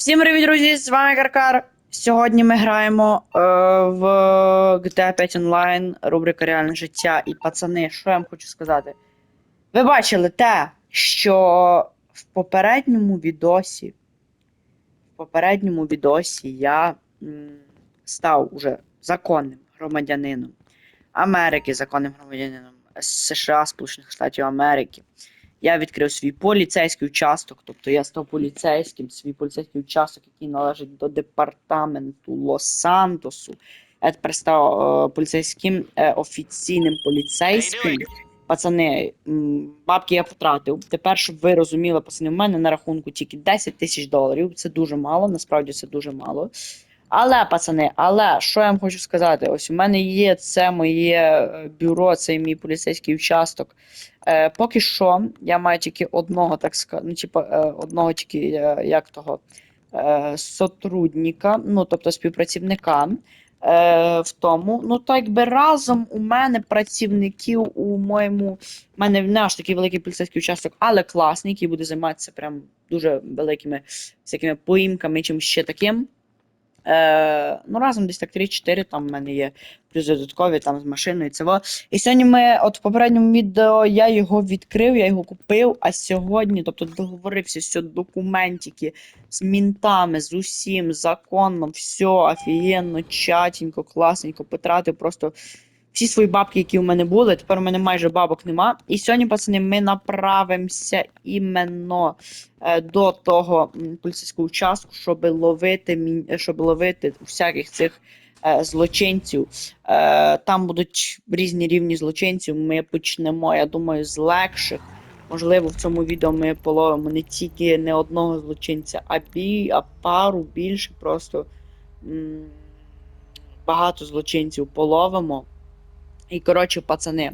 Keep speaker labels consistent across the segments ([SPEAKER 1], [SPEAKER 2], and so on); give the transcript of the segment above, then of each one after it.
[SPEAKER 1] Всім привіт, друзі! З вами Каркар. Сьогодні ми граємо е, в GTA 5 Online, рубрика Реальне життя. І пацани, що я вам хочу сказати? Ви бачили те, що в попередньому відосі, в попередньому відосі я став уже законним громадянином Америки, законним громадянином США, Сполучених Штатів Америки. Я відкрив свій поліцейський участок, тобто я став поліцейським, свій поліцейський участок, який належить до департаменту Лос-Сантосу. Я тепер став е, поліцейським е, офіційним поліцейським. Пацани, бабки я потратив. Тепер, щоб ви розуміли, пацани, в мене на рахунку тільки 10 тисяч доларів. Це дуже мало, насправді це дуже мало. Але, пацани, але що я вам хочу сказати? Ось у мене є це моє е, бюро, це мій поліцейський участок. Е, поки що я маю тільки одного, так сказати, ну, типу, е, одного тільки е, як того е, сотрудника, ну тобто співпрацівника. Е, в тому, ну так якби разом у мене працівників у моєму. У мене не аж такий великий поліцейський участок, але класний, який буде займатися прям дуже великими всякими поїмками, чим ще таким. Е, ну, разом десь так 3-4 там в мене є плюс додаткові там з машиною. Во. І сьогодні ми, от в попередньому відео я його відкрив, я його купив, а сьогодні, тобто договорився, все, документики з мінтами, з усім, законом, все офігенно, чатенько, класненько, потратив просто всі свої бабки, які у мене були. Тепер у мене майже бабок нема. І сьогодні, пацани, ми направимося іменно е, до того м, поліцейського участку, щоб ловити, мін- щоб ловити всяких цих е, злочинців. Е, там будуть різні рівні злочинців. Ми почнемо, я думаю, з легших. Можливо, в цьому відео ми половимо не тільки не одного злочинця, а бі, а пару більше просто м, багато злочинців половимо. І коротше, пацани.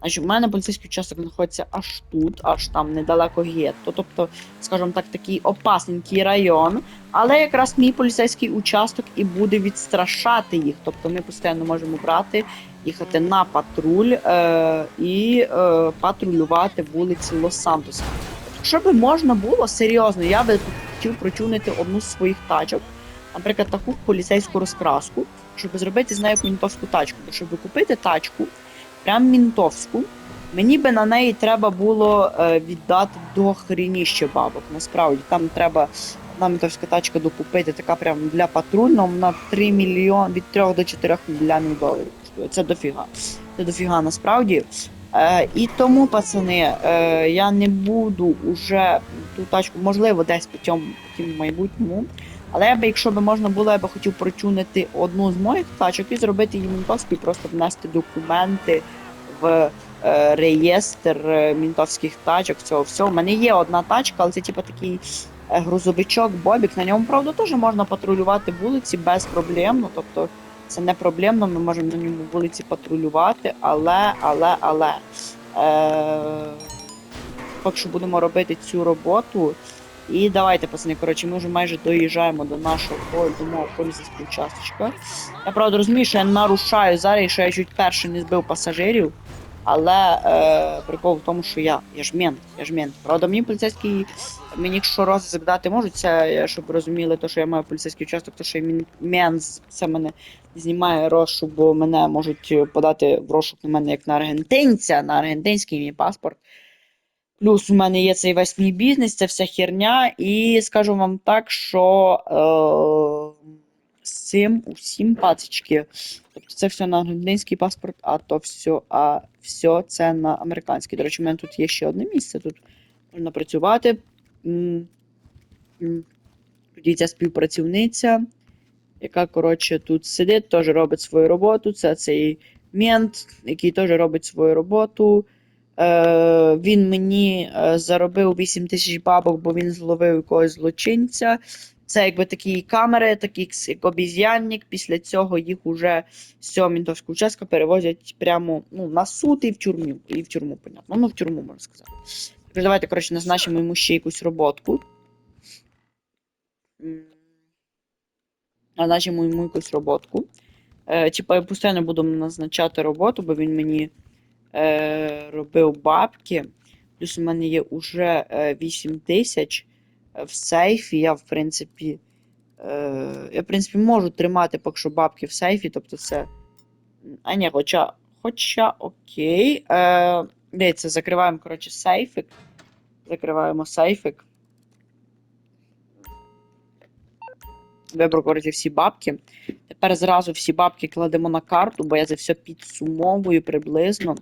[SPEAKER 1] Значить, в мене поліцейський участок знаходиться аж тут, аж там недалеко гетто. Тобто, скажімо так, такий опасненький район. Але якраз мій поліцейський участок і буде відстрашати їх. Тобто ми постійно можемо брати, їхати на патруль е- і е- патрулювати вулиці Лос-Сантоса. Якщо би можна було серйозно, я би хотів прочунити одну з своїх тачок, наприклад, таку поліцейську розкраску, щоб зробити з нею мінтовську тачку. Бо щоб купити тачку, прям мінтовську, мені би на неї треба було е, віддати до хрініще бабок. Насправді там треба одна мінтовська тачка докупити, така прям для патрульного на 3 мільйон від 3 до 4 мільйонів доларів. Це дофіга. Це дофіга насправді. Е, і тому, пацани, е, я не буду уже ту тачку, можливо, десь потім, в майбутньому. Але я би, якщо б можна було, я би хотів прочунити одну з моїх тачок і зробити її мінтовську і просто внести документи в е, реєстр е, мінтовських тачок. Цього всього. У мене є одна тачка, але це типу такий е, грузовичок Бобік. На ньому, правда, теж можна патрулювати вулиці без проблем. Ну, тобто це не проблемно, ми можемо на ньому вулиці патрулювати, але, але, але. Е, поки що будемо робити цю роботу. І давайте, пацани, коротше, ми вже майже доїжджаємо до нашого до мого поліцейського участочка. Я правда розумію, що я нарушаю зараз, що я чуть перший не збив пасажирів. Але е, прикол в тому, що я, я ж мент, я ж мент. Правда, мені поліцейський, мені якщо розвиток дати можуть, це щоб розуміли, то, що я маю поліцейський участок, то що я мент, це мене знімає розшук, бо мене можуть подати в розшук на мене як на аргентинця, на аргентинський мій паспорт. Плюс у мене є цей весь мій бізнес, це вся херня, і скажу вам так, що е, з цим усім пацички. Тобто це все на аргентинський паспорт, а то все, а все це на американський. До речі, у мене тут є ще одне місце. Тут можна працювати. Тоді ця співпрацівниця, яка, коротше, тут сидить, теж робить свою роботу. Це цей мент, який теж робить свою роботу. Е, він мені е, заробив 8 тисяч бабок, бо він зловив якогось злочинця. Це якби такі камери, такі як обіз'янник. Після цього їх уже з цього мінтовського участка перевозять прямо ну, на суд і в тюрму. І в тюрму, понятно. Ну, в тюрму можна сказати. Тож давайте, коротше, назначимо йому ще якусь роботку. Назначимо йому якусь роботку. Е, типа, я постійно буду назначати роботу, бо він мені е, робив бабки. Плюс у мене є уже е, 8 тисяч. е, в сейфі. Я, в принципі, е, я, в принципі, можу тримати поки що бабки в сейфі, тобто це. А ні, хоча. Хоча окей. Е, дивіться, закриваємо, коротше, сейфик. Закриваємо сейфик. Вибрав, коротше, всі бабки. Тепер зразу всі бабки кладемо на карту, бо я це все підсумовую приблизно.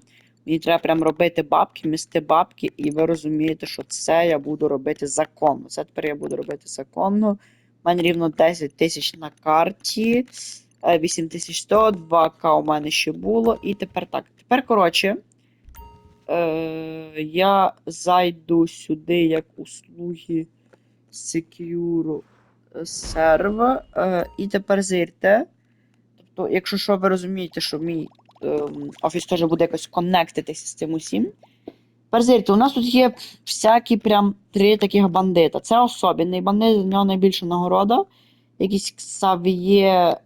[SPEAKER 1] Мені треба прям робити бабки, місти бабки, і ви розумієте, що це я буду робити законно. Це тепер я буду робити законно. У мене рівно 10 тисяч на карті. е, 8100, 2К у мене ще було. І тепер так. Тепер, коротше, е, я зайду сюди як услуги Secure Serve. Е, і тепер зирте. Тобто, якщо що, ви розумієте, що мій ем, офіс теж буде якось коннектитися з цим усім. Тепер зирте, у нас тут є всякі прям три таких бандита. Це особенний бандит, за нього найбільша нагорода. Якийсь Ксавіє е,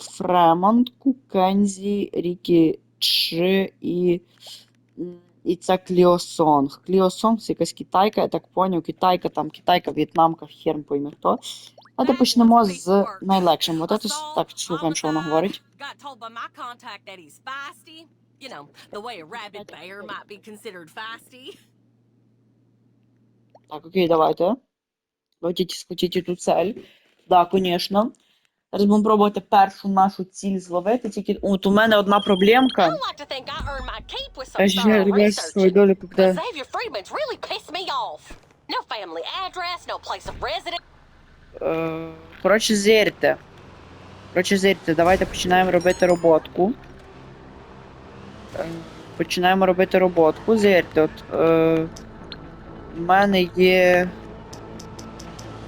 [SPEAKER 1] Фремонт, Кукензі, Рікі Чи і. І це Кліосонг. Кліосонг це якась китайка, я так поняв. Китайка, там китайка, в'єтнамка, хер пойме хто. Давайте почнемо з найлегшим. От це так слухаємо, що вона говорить.
[SPEAKER 2] You know, the way a rabid bear might be considered feisty.
[SPEAKER 1] Так, окей, давайте. Давайте схватіть ту цель. Да, звісно. Зараз будемо пробувати першу нашу ціль зловити. Тільки от у мене одна
[SPEAKER 2] I
[SPEAKER 1] проблемка.
[SPEAKER 2] like to think I earned my keep with some
[SPEAKER 1] А ще
[SPEAKER 2] thorough
[SPEAKER 1] ребят, свою долю.
[SPEAKER 2] Xavier Freeman's really pissed me off. No family address, no place of residence.
[SPEAKER 1] Е, Коротше, зірте. Коротше, зірте, давайте починаємо робити роботку. Е, Починаємо робити роботку. Зірте, от. Е, у мене є.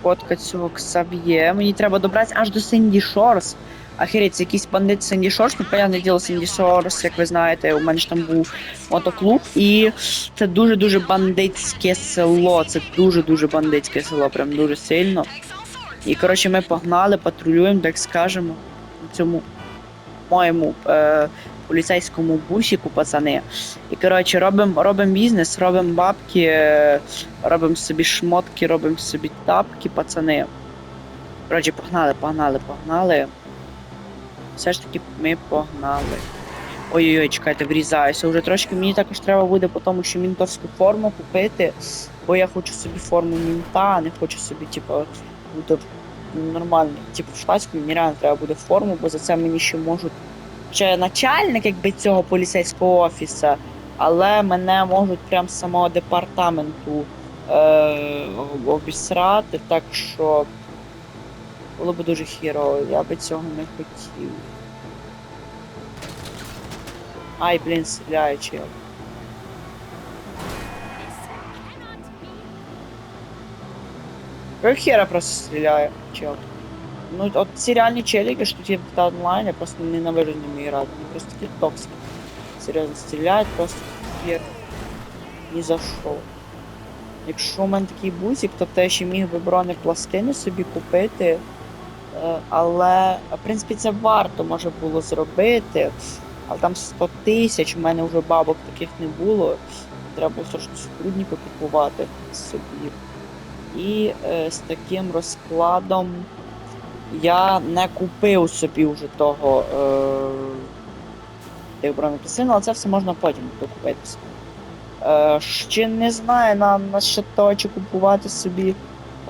[SPEAKER 1] Фотка цього Ксав'є. Мені треба добратися аж до Синді Шорс. Ахереть, це якийсь бандит Синді Шорс, ну, понятне діло, Синді Шорс, як ви знаєте, у мене ж там був мотоклуб, і це дуже-дуже бандитське село. Це дуже-дуже бандитське село, прям дуже сильно. І коротше, ми погнали, патрулюємо, так скажемо, на цьому моєму е, поліцейському бусіку, пацани. І коротше, робимо робим бізнес, робимо бабки, е, робимо собі шмотки, робимо собі тапки, пацани. Коротше, погнали, погнали, погнали. Все ж таки ми погнали. Ой-ой-ой, чекайте, врізаюся. Уже трошки мені також треба буде по тому, що мінтовську форму купити, бо я хочу собі форму мінта, не хочу собі, типу, бути нормальний. Типу, в штатську мені реально треба буде форму, бо за це мені ще можуть. Ще начальник якби цього поліцейського офіса, але мене можуть прям з самого департаменту е- обісрати, так що було б дуже хірово, я би цього не хотів. Ай, блін, стріляє Як хера просто стріляє, чел. Ну, от ці реальні челіки, що тут є онлайн, я просто ненавижу з ними грати. Вони просто такі токсики. Серйозно, стріляють просто хер. Ні за що. Якщо у мене такий бусик, то те ще міг би бронепластини собі купити. Е, Але, в принципі, це варто може було зробити. Але там 100 тисяч, у мене вже бабок таких не було. Треба було трошки скрудніку купувати собі. І е, з таким розкладом я не купив собі вже того е, тих але це все можна потім докупити собі. Е, ще не знаю на, на що того, чи купувати собі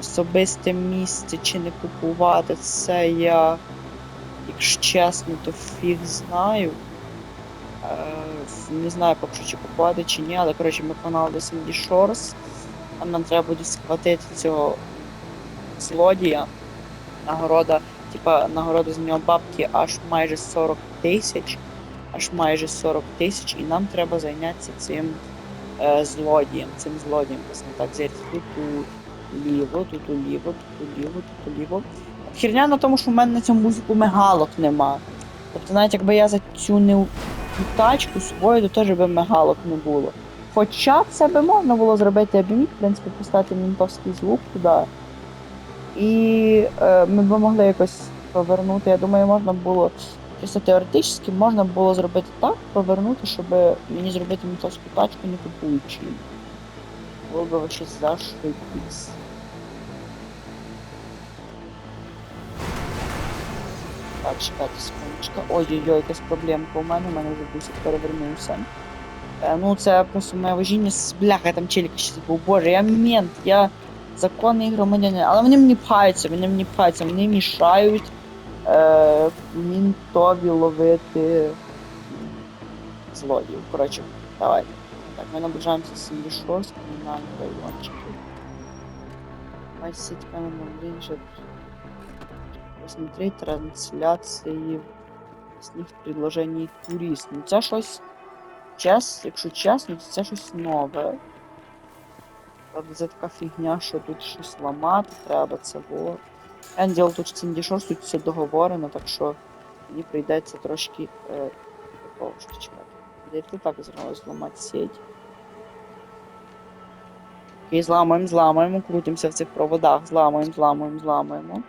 [SPEAKER 1] особисте місце, чи не купувати. Це я, якщо чесно, то фіг знаю. Е, не знаю поки що чи купувати чи ні, але коротше ми до Sandy Shores. Нам треба буде схватити цього злодія. Нагорода, типа нагорода з нього бабки аж майже 40 тисяч. Аж майже 40 тисяч, і нам треба зайнятися цим е, злодієм. Цим злодієм, власне так, взяти тут уліво, тут уліво, тут уліво, тут уліво. Херня на тому, що в мене на цьому бузику мигалок нема. Тобто навіть якби я затюнив цю тачку свою, то теж би мигалок не було. Хоча це би можна було зробити обміт, в принципі, поставити мінтовський звук туди. І е, ми б могли якось повернути. Я думаю, можна було чисто теоретично можна було зробити так, повернути, щоб мені зробити мінтовську тачку, не купуючи. Було б вообще зашипіс. Так, чекайте секундочку. Ой-ой-ой, якась проблемка у мене, у мене вже бусик перевернувся. Е, ну, це просто моє вожіння з бляха, там челік ще був. Боже, я мент, я законний громадянин. Але вони мені пхаються, вони мені пхаються, вони мішають е, мінтові ловити злодіїв. Коротше, давай. Так, ми наближаємося з Сінді Шорс, кримінальний райончик. Vice City Cameron Посмотреть трансляції з в предложенні турист. Ну це щось час, якщо чесно, то це щось нове. Правда, це така фігня, що тут щось ламати треба, це було. Енділ тут Сінді Шорс, тут все договорено, так що мені прийдеться трошки е, чекати. Де ти так зразу зламати сеть. Окей, зламуємо, зламуємо, крутимося в цих проводах, зламуємо, зламуємо, зламуємо.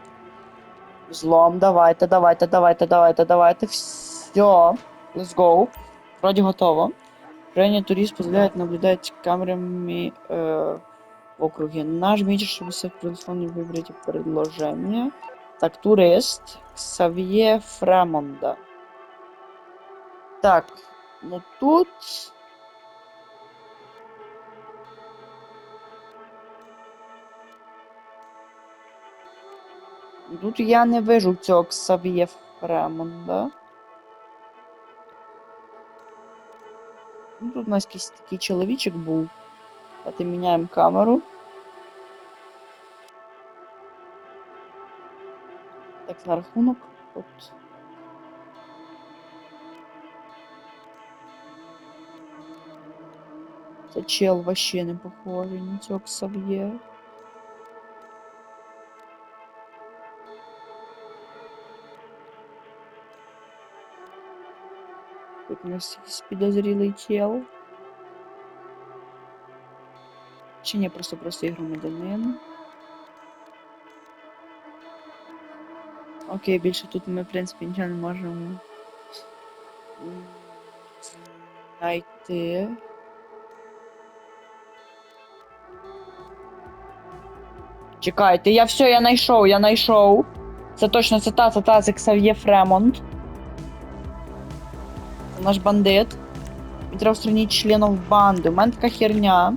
[SPEAKER 1] Злом, давайте, давайте, давайте, давайте, давайте. Все. Let's go. Вроді готово. Крайний турист позволяет наблюдать камерами э, в округе. Нажмите, чтобы с телефона выбрать предложение. Так, турист. Ксавье Фремонда. Так, ну тут... Тут я не вижу цього Ксав'є Фремонда. Ну, тут у нас якийсь такий чоловічок був. Давайте міняємо камеру. Так, на рахунок. От. Це чел вообще не похожий на цього Ксав'є. У нас якийсь підозрілий чел. Чи ні, просто простий громадянин. Окей, більше тут ми, в принципі, нічого не можемо знайти. Чекайте, я все, я знайшов, я знайшов. Це точно це та, це та, це Ксав'є Фремонт. Наш бандит. І треба устранити членів банди. У мене така херня.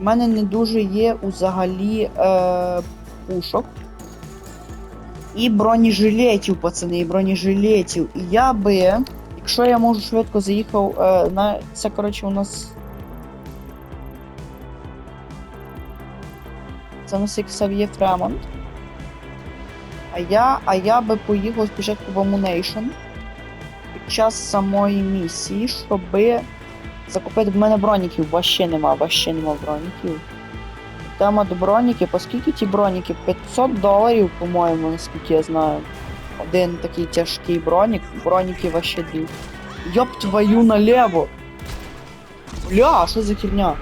[SPEAKER 1] У мене не дуже є взагалі е, пушок. І бронежилетів, пацани, і бронежилетів. І я би, якщо я можу швидко заїхав е, на. Це, коротше, у нас. Це у нас як Сав'є Фремонт. А я, а я би поїхав спочатку в Амунейшн час самої місії, щоби закупити. В мене броніків вообще нема, вообще нема броніків. Тема до броніків, оскільки ті броніки? 500 доларів, по-моєму, наскільки я знаю. Один такий тяжкий бронік, броніки вообще дють. Йоп твою налево! Бля, що за херня?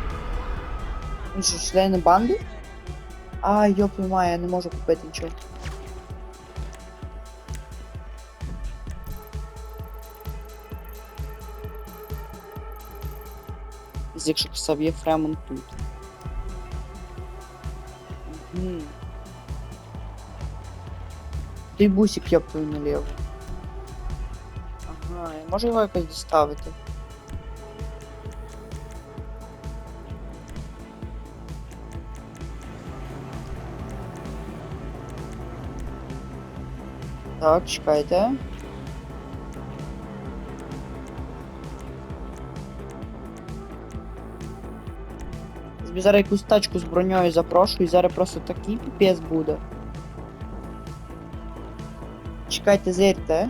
[SPEAKER 1] Він що, члени банди? А, йоп, я не можу купити нічого. Якщо Сав'є Фремонт тут. Мгм. Той бусик я твою наліво. Ага, я можу його якось доставити. Так, чекайте. Тобі зараз якусь тачку з броньою запрошую, і зараз просто такий піпець буде. Чекайте, зірте.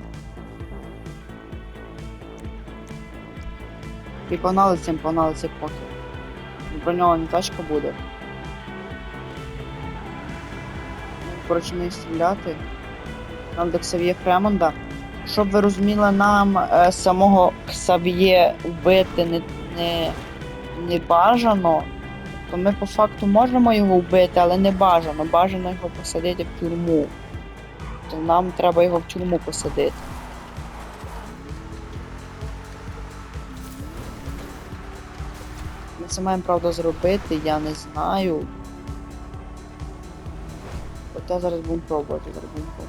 [SPEAKER 1] І погнали цим, погнали цим поки. Броньована тачка буде. Коротше, не стріляти. Нам до Ксав'є Фремонда. Щоб ви розуміли, нам е, самого Ксав'є вбити не, не, не бажано то ми по факту можемо його вбити, але не бажано. Бажано його посадити в тюрму. То нам треба його в тюрму посадити. Ми це маємо правда зробити, я не знаю. Хоча зараз будемо пробувати, зараз будемо.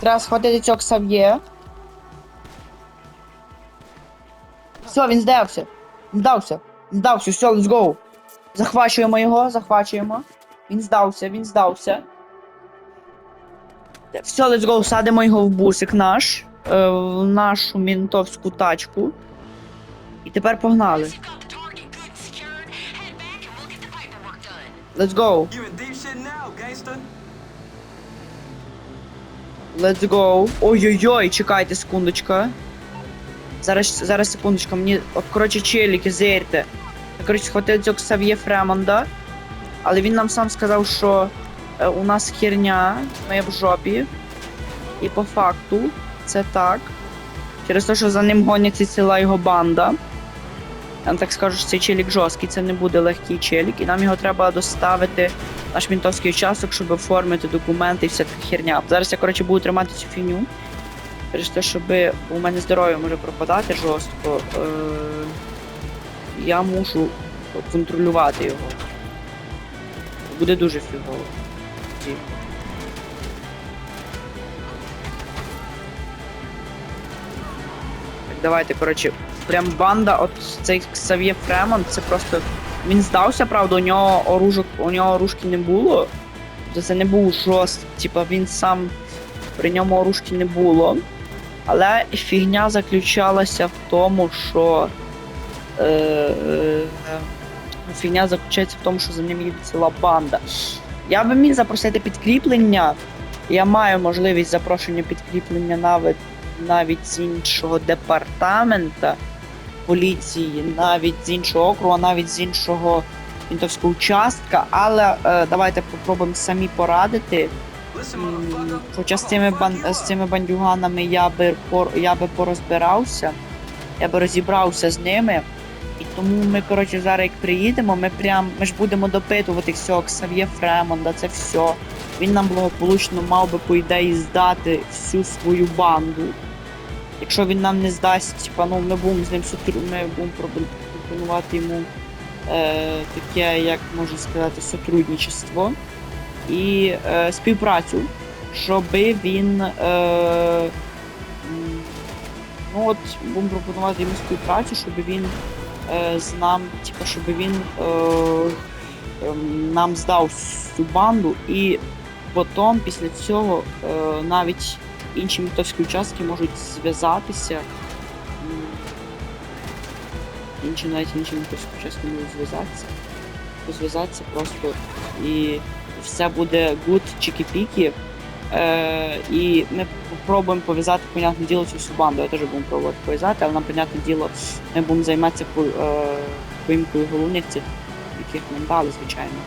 [SPEAKER 1] Треба схватити цього Ксав'є. Все, він здався. Здався. Здався, все, let's go. Захвачуємо його, захвачуємо. Він здався, він здався. Все, let's go, садимо його в бусик наш, в нашу мінтовську тачку. І тепер погнали.
[SPEAKER 3] Once you've
[SPEAKER 1] Let's go. Ой-ой-ой, чекайте, секундочка. Зараз, зараз, секундочка, мені. От, коротше, челіки, зерте. Коротше, схватив цього Ксав'є Фремонда. Але він нам сам сказав, що е, у нас херня, ми в жопі. І по факту це так. Через те, що за ним гоняться ціла його банда. Я так скажу, що цей челік жорсткий, це не буде легкий челік, і нам його треба доставити наш мінтовський участок, щоб оформити документи і вся така херня. Зараз я, коротше, буду тримати цю фігню. Через те, щоб у мене здоров'я може пропадати жорстко. Е- я мушу контролювати його. Буде дуже фігово. Давайте, коротше, прям банда, от цей Ксав'є Фремонт, це просто. Він здався, правда, у нього оружок, у нього оружки не було. Це не був жорст, типа він сам при ньому оружки не було. Але фігня заключалася в тому, що. Е, е, фігня заключається в тому, що за ним їде ціла банда. Я би міг запросити підкріплення. Я маю можливість запрошення підкріплення навіть навіть з іншого департамента поліції, навіть з іншого округу, навіть з іншого мінтовського участка. Але е, давайте попробуємо самі порадити. Хоча з цими бан з цими бандюганами я би пор я би порозбирався, я би розібрався з ними. І тому ми, коротше, зараз як приїдемо, ми прям ми ж будемо допитувати всього Ксав'є Фремонда, це все. Він нам благополучно мав би, по ідеї, здати всю свою банду. Якщо він нам не здасть, типа, ну ми будемо з ним сотру... ми будемо пропонувати йому е, таке, як можна сказати, сотрудничество і е, співпрацю, щоб він. Е, ну от будемо пропонувати йому співпрацю, щоб він е, з нам, типу, щоб він е, ем, нам здав всю банду, і потім після цього е, навіть інші ментовські участки можуть зв'язатися. Інші навіть інші ментовські участки можуть зв'язатися. Зв'язатися просто і все буде good чики-піки. Е, і ми спробуємо пов'язати, понятне діло, цю всю банду. Я теж буду пробувати пов'язати, але нам, понятне діло, ми будемо займатися по, е, поїмкою головних цих, яких нам дали, звичайно,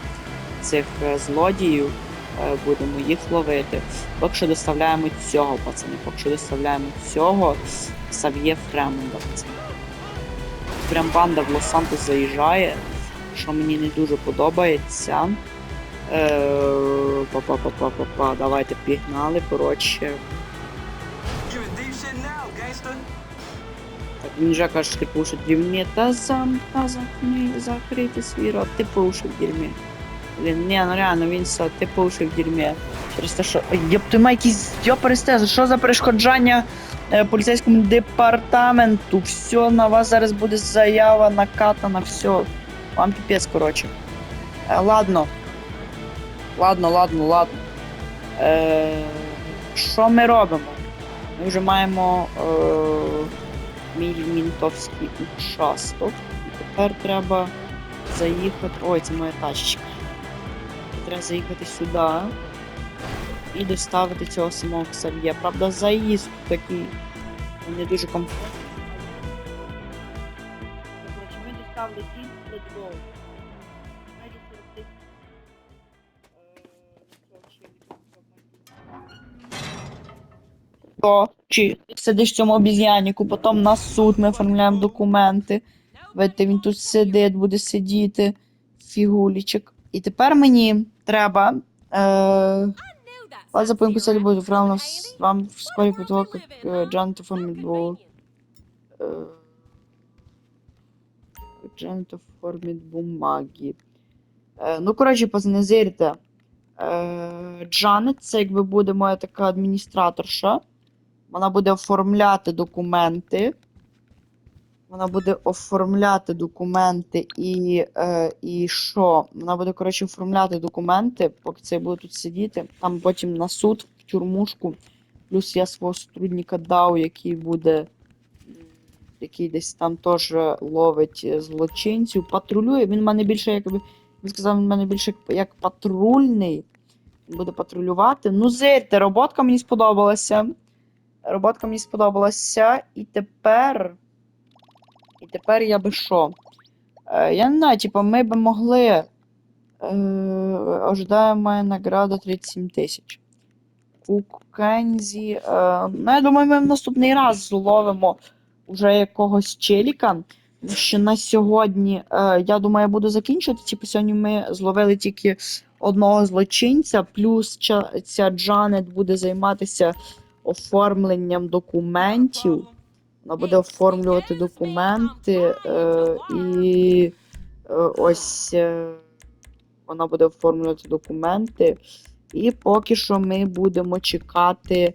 [SPEAKER 1] цих е, злодіїв. Е, будемо їх ловити. Поки що доставляємо цього, пацани. Поки що доставляємо цього Сав'є Фремонда. Прям банда в Лос-Сантос заїжджає, що мені не дуже подобається. Е, Па-па-па-па-па-па, давайте пігнали, коротше. Так, він же каже, що ти пушить в дерьмі. Та зам, та замкни, закрити свій рот, ти пушив в дерьмі. Блін, ні, ну реально, він все, ти пушив в дерьмі. Через те, що. Єп, ти має якісь йоперестези, що за перешкоджання е, поліцейському департаменту? Все, на вас зараз буде заява накатана, все. Вам піпець, коротше. Е, ладно. Ладно, ладно, ладно. Е, що ми робимо? Ми вже маємо е, мій мінтовський участок. І тепер треба заїхати. Ой, це моя тачечка. Треба заїхати сюди і доставити цього самого Ксав'є. Правда, заїзд такий не дуже комфортний. Ми доставили ті let's go. Майже 40 тисяч. Цього челіка. То, чи сидиш в цьому обіз'яніку, потім на суд ми оформляємо документи. Видите, він тут сидить, буде сидіти, фігулічок. І тепер мені треба. Е, Вас за поїмку целі буде вам вскоре по того, как э, Джанет оформит бу- э, бумаги. Ну, коротше, пацани. Е, Джанет, це якби буде моя така адміністраторша. Вона буде оформляти документи. Вона буде оформляти документи і, е, і що? Вона буде, коротше, оформляти документи, поки це я буду тут сидіти. Там потім на суд, в тюрмушку. Плюс я свого сотрудника дав, який буде. Який десь там теж ловить злочинців, патрулює. Він в мене більше, як би він сказав, він в мене більше як- патрульний. Буде патрулювати. Ну, зирте, роботка мені сподобалася. Роботка мені сподобалася. І тепер. Тепер я би що? Е, я не знаю, типу, ми би могли. Е, ожидає моя награда 37 тисяч. Кук Кензі. Е, ну, я думаю, ми в наступний раз зловимо уже якогось челіка. Що на сьогодні, е, я думаю, я буду закінчувати. Типу, сьогодні ми зловили тільки одного злочинця, плюс ця Джанет буде займатися оформленням документів. Вона буде оформлювати документи е, і е, ось е, вона буде оформлювати документи. І поки що ми будемо чекати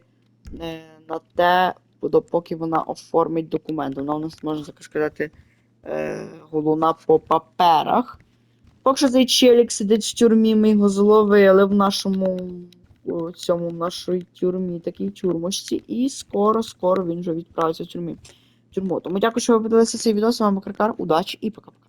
[SPEAKER 1] на те, допоки вона оформить документи. Вона у нас, можна так сказати, е, головна по паперах. Поки що цей челік сидить в тюрмі, ми його зловили в нашому цьому нашій тюрмі, такій тюрмочці. І скоро-скоро він вже відправиться в тюрмі. тюрму. Тому дякую, що ви подивилися цей відео. З вами Макаркар. Удачі і пока-пока.